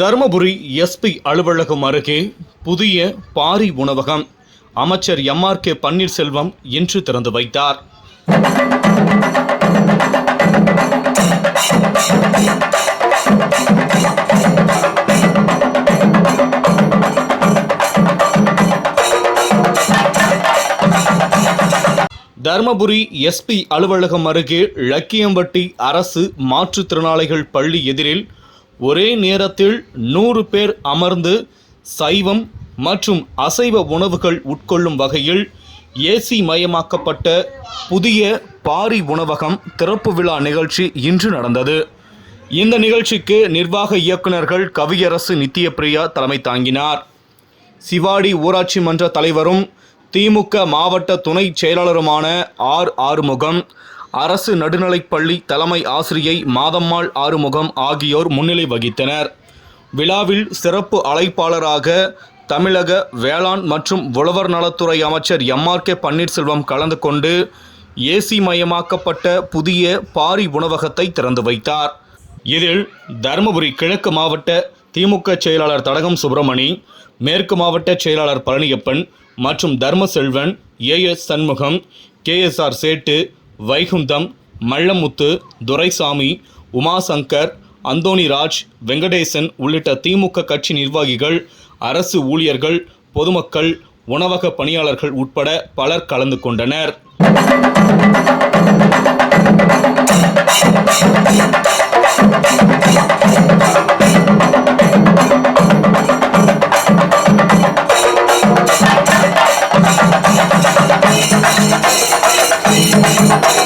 Dharmapuri SP அலுவலகம் அருகே புதிய பாரி உணவகம். அமைச்சர் எம்ஆர் கே பன்னீர்செல்வம் இன்று திறந்து வைத்தார். தர்மபுரி எஸ்பி அலுவலகம் அருகே லக்கியம்பட்டி அரசு மாற்றுத்திறனாளிகள் பள்ளி எதிரில் ஒரே நேரத்தில் நூறு பேர் அமர்ந்து சைவம் மற்றும் அசைவ உணவுகள் உட்கொள்ளும் வகையில் ஏசி மயமாக்கப்பட்ட புதிய பாரி உணவகம் திறப்பு விழா நிகழ்ச்சி இன்று நடந்தது. இந்த நிகழ்ச்சிக்கு நிர்வாக இயக்குநர்கள் கவியரசு நித்யபிரியா தலைமை தாங்கினார். சிவாடி ஊராட்சி மன்ற தலைவரும் திமுக மாவட்ட துணை செயலாளருமான ஆர் ஆறுமுகம் அரசு நடுநிலைப்பள்ளி தலைமை ஆசிரியை மாதம்மாள் ஆறுமுகம் ஆகியோர் முன்னிலை வகித்தனர். விழாவில் சிறப்பு அழைப்பாளராக தமிழக வேளாண் மற்றும் உழவர் நலத்துறை அமைச்சர் எம்ஆர் கே பன்னீர்செல்வம் கலந்து கொண்டு ஏசி மயமாக்கப்பட்ட புதிய பாரி உணவகத்தை திறந்து வைத்தார். இதில் தருமபுரி கிழக்கு மாவட்ட திமுக செயலாளர் தடகம் சுப்பிரமணி மேற்கு மாவட்ட செயலாளர் பழனியப்பன் மற்றும் தர்மசெல்வன் ஏஎஸ் சண்முகம் கேஎஸ்ஆர் சேட்டு வைகுந்தம் மள்ளமுத்து துரைசாமி உமாசங்கர் அந்தோணிராஜ் வெங்கடேசன் உள்ளிட்ட திமுக கட்சி நிர்வாகிகள் அரசு ஊழியர்கள் பொதுமக்கள் உணவக பணியாளர்கள் உட்பட பலர் கலந்து கொண்டனர். Thank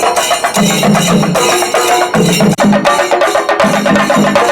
you.